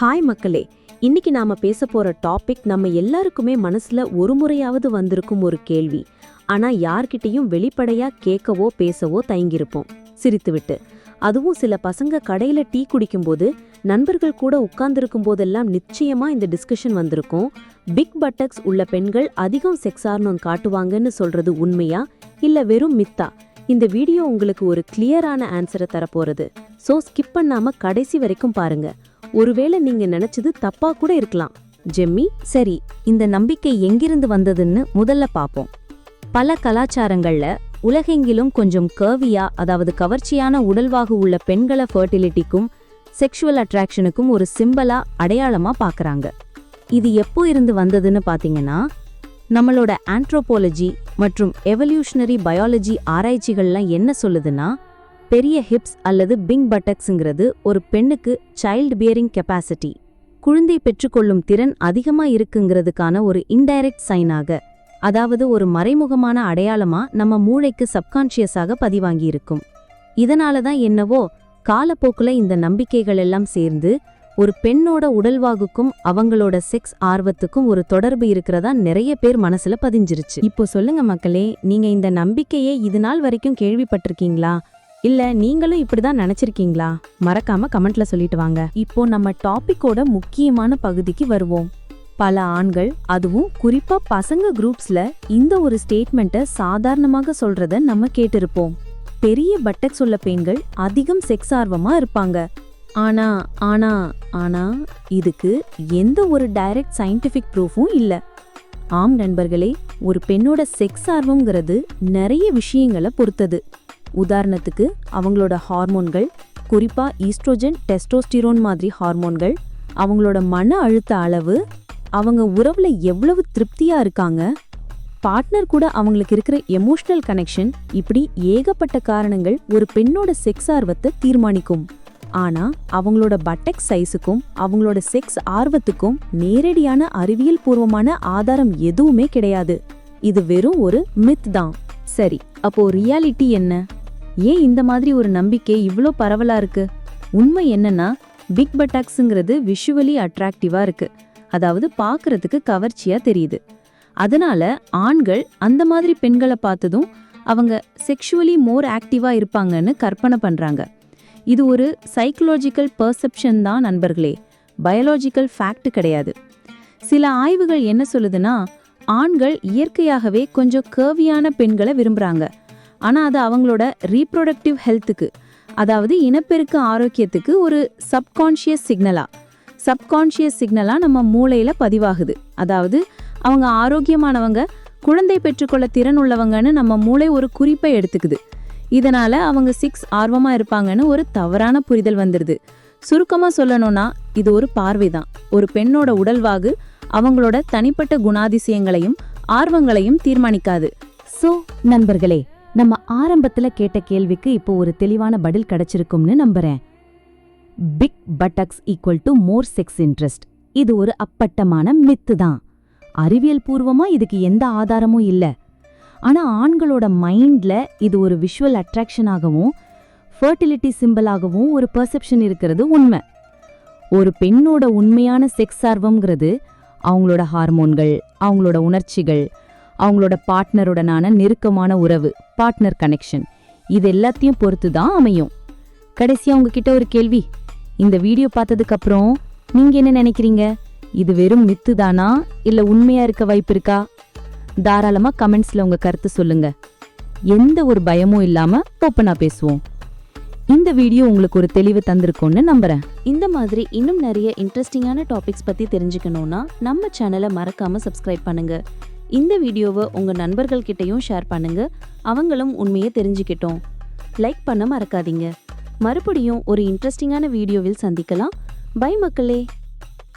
Hi மக்களே. இன்னைக்கு நாம பேச போற டாபிக் நம்ம எல்லாருக்குமே மனசுல ஒரு முறையாவது வந்திருக்கும் ஒரு கேள்வி. ஆனா யார்கிட்டையும் வெளிப்படையா கேட்கவோ பேசவோ தயங்கியிருப்போம். சிரித்துவிட்டு. அதுவும் சில பசங்க கடையில டீ குடிக்கும்போது நண்பர்கள் கூட உட்கார்ந்திருக்கும் போதெல்லாம் நிச்சயமா இந்த டிஸ்கஷன் வந்திருக்கும். பிக் பட்டக்ஸ் உள்ள பெண்கள் அதிகம் செக்ஸார்னம் காட்டுவாங்கன்னு சொல்றது உண்மையா? இல்ல வெறும் மித்தா இந்த வீடியோ உங்களுக்கு ஒரு கிளியரான ஆன்சரை தரப்போறது. ஸோ ஸ்கிப் பண்ணாம கடைசி வரைக்கும் பாருங்க. ஒருவேளை நீங்க நினைச்சது தப்பா கூட இருக்கலாம். ஜெம்மி சரி இந்த நம்பிக்கை எங்கிருந்து வந்ததுன்னு முதல்ல பாப்போம். பல கலாச்சாரங்கள்ல உலகெங்கிலும் கொஞ்சம் கர்வியா அதாவது கவர்ச்சியான உடல்வாகு உள்ள பெண்களை ஃபர்டிலிட்டிக்கும் செக்ஷுவல் அட்ராக்ஷனுக்கும் ஒரு சிம்பலா அடையாளமா பார்க்கறாங்க இது எப்போ இருந்து வந்ததுன்னு பாத்தீங்கன்னா நம்மளோட ஆந்த்ரோபாலஜி மற்றும் எவல்யூஷனரி பயாலஜி ஆராய்ச்சிகள்லாம் என்ன சொல்லுதுன்னா பெரிய ஹிப்ஸ் அல்லது பிங் பட்டக்ஸுங்கிறது ஒரு பெண்ணுக்கு சைல்ட் பியரிங் கெப்பாசிட்டி. குழந்தை பெற்றுக்கொள்ளும் திறன் அதிகமா இருக்குங்கிறதுக்கான ஒரு இன்டைரக்ட் சைனாக அதாவது ஒரு மறைமுகமான அடையாளமா நம்ம மூளைக்கு சப்கான்ஷியஸாக பதிவாங்கியிருக்கும் இதனால தான் என்னவோ காலப்போக்குல இந்த நம்பிக்கைகள் எல்லாம் சேர்ந்து ஒரு பெண்ணோட உடல்வாகுக்கும் அவங்களோட செக்ஸ் ஆர்வத்துக்கும் ஒரு தொடர்பு இருக்கிறதா நிறைய பேர் மனசுல பதிஞ்சிருச்சு. இப்போ சொல்லுங்க மக்களே நீங்க இந்த நம்பிக்கையை இது நாள் வரைக்கும் கேள்விப்பட்டிருக்கீங்களா? இல்ல நீங்களும் இப்படிதான் நினைச்சிருக்கீங்களா? மறக்காம கமெண்ட்ல சொல்லிட்டு வாங்க. இப்போ நம்ம டாபிக்கோட முக்கியமான பகுதிக்கு வருவோம். பல ஆண்கள் அதுவும் குறிப்பா பசங்க குரூப்ஸ்ல இந்த ஒரு ஸ்டேட்மெண்ட்டை சாதாரணமாக சொல்றத நம்ம கேட்டிருப்போம். பெரிய பட்டக்ஸ் உள்ள பெண்கள் அதிகம் செக்ஸ் ஆர்வமா இருப்பாங்க. ஆனா ஆனா ஆனா இதுக்கு எந்த ஒரு டைரக்ட் சயின்டிஃபிக் ப்ரூஃபும் இல்ல. ஆம் நண்பர்களே ஒரு பெண்ணோட செக்ஸ் ஆர்வம்ங்கிறது நிறைய விஷயங்களை பொறுத்தது. உதாரணத்துக்கு அவங்களோட ஹார்மோன்கள் குறிப்பாக ஈஸ்ட்ரோஜன் டெஸ்டோஸ்டிரோன் மாதிரி ஹார்மோன்கள் அவங்களோட மன அழுத்த அளவு அவங்க உறவில் எவ்வளவு திருப்தியாக இருக்காங்க பார்ட்னர் கூட அவங்களுக்கு இருக்கிற எமோஷனல் கனெக்ஷன் இப்படி ஏகப்பட்ட காரணங்கள் ஒரு பெண்ணோட செக்ஸ் ஆர்வத்தை தீர்மானிக்கும். ஆனால் அவங்களோட பட்டெக் சைஸுக்கும் அவங்களோட செக்ஸ் ஆர்வத்துக்கும் நேரடியான அறிவியல் பூர்வமான ஆதாரம் எதுவுமே கிடையாது. இது வெறும் ஒரு மித் தான். சரி அப்போ ரியாலிட்டி என்ன? ஏன் இந்த மாதிரி ஒரு நம்பிக்கை இவ்வளோ பரவலாக இருக்கு? உண்மை என்னன்னா பிக் பட்டாக்ஸுங்கிறது விஷுவலி அட்ராக்டிவாக இருக்கு. அதாவது பார்க்கறதுக்கு கவர்ச்சியாக தெரியுது. அதனால ஆண்கள் அந்த மாதிரி பெண்களை பார்த்ததும் அவங்க செக்ஷுவலி மோர் ஆக்டிவாக இருப்பாங்கன்னு கற்பனை பண்ணுறாங்க இது ஒரு சைக்கலாஜிக்கல் பர்செப்ஷன் தான் நண்பர்களே. பயாலஜிக்கல் ஃபேக்ட் கிடையாது. சில ஆய்வுகள் என்ன சொல்லுதுன்னா ஆண்கள் இயற்கையாகவே கொஞ்சம் கேர்வியான பெண்களை விரும்புகிறாங்க ஆனால் அது அவங்களோட ரீப்ரொடக்டிவ் ஹெல்த்துக்கு அதாவது இனப்பெருக்க ஆரோக்கியத்துக்கு ஒரு சப்கான்ஷியஸ் சிக்னலாக சப்கான்ஷியஸ் சிக்னலாக நம்ம மூளையில் பதிவாகுது. அதாவது அவங்க ஆரோக்கியமானவங்க குழந்தை பெற்றுக்கொள்ள திறன் உள்ளவங்கன்னு நம்ம மூளை ஒரு குறிப்பை எடுத்துக்குது. இதனால் அவங்க சிக்ஸ் ஆர்வமாக இருப்பாங்கன்னு ஒரு தவறான புரிதல் வந்துடுது சுருக்கமாக சொல்லணும்னா இது ஒரு பார்வை தான் ஒரு பெண்ணோட உடல்வாகு அவங்களோட தனிப்பட்ட குணாதிசயங்களையும் ஆர்வங்களையும் தீர்மானிக்காது. ஸோ நண்பர்களே நம்ம ஆரம்பத்துல கேட்ட கேள்விக்கு இப்போ ஒரு தெளிவான பதில் கிடைச்சிருக்கும்னு நம்புறேன். Big buttocks equal to more sex interest இது ஒரு அப்பட்டமான மித்து தான். அறிவியல் பூர்வமா இதுக்கு எந்த ஆதாரமும் இல்ல. ஆனா ஆண்களோட மைண்ட்ல இது ஒரு விஷுவல் அட்ராக்ஷனாகவும் ஃபர்டிலிட்டி சிம்பிளாகவும் ஒரு பெர்செப்ஷன் இருக்கிறது உண்மை. ஒரு பெண்ணோட உண்மையான செக்ஸ் ஆர்வம்ங்கிறது அவங்களோட ஹார்மோன்கள் அவங்களோட உணர்ச்சிகள் அவங்களோட பார்ட்னருடனான நெருக்கமான உறவு பார்ட்னர் கனெக்ஷன் இது எல்லாத்தையும் பொறுத்து தான் அமையும். கடைசியாக உங்ககிட்ட ஒரு கேள்வி. இந்த வீடியோ பார்த்ததுக்கப்புறம் நீங்கள் என்ன நினைக்கிறீங்க? இது வெறும் மித்து தானா இல்லை உண்மையாக இருக்க வாய்ப்பு இருக்கா? தாராளமாக கமெண்ட்ஸில் உங்கள் கருத்து சொல்லுங்கள் எந்த ஒரு பயமும் இல்லாமல் ஓப்பனாக பேசுவோம். இந்த வீடியோ உங்களுக்கு ஒரு தெளிவு தந்திருக்கும்னு நம்புறேன். இந்த மாதிரி இன்னும் நிறைய இன்ட்ரெஸ்டிங்கான டாபிக்ஸ் பற்றி தெரிஞ்சுக்கணும்னா நம்ம சேனலை மறக்காம சப்ஸ்கிரைப் பண்ணுங்க. இந்த வீடியோவை உங்கள் நண்பர்கள்கிட்டையும் ஷேர் பண்ணுங்கள் அவங்களும் உண்மையை தெரிஞ்சுக்கிட்டோம். லைக் பண்ண மறக்காதீங்க. மறுபடியும் ஒரு இன்ட்ரெஸ்டிங்கான வீடியோவில் சந்திக்கலாம். பை மக்களே.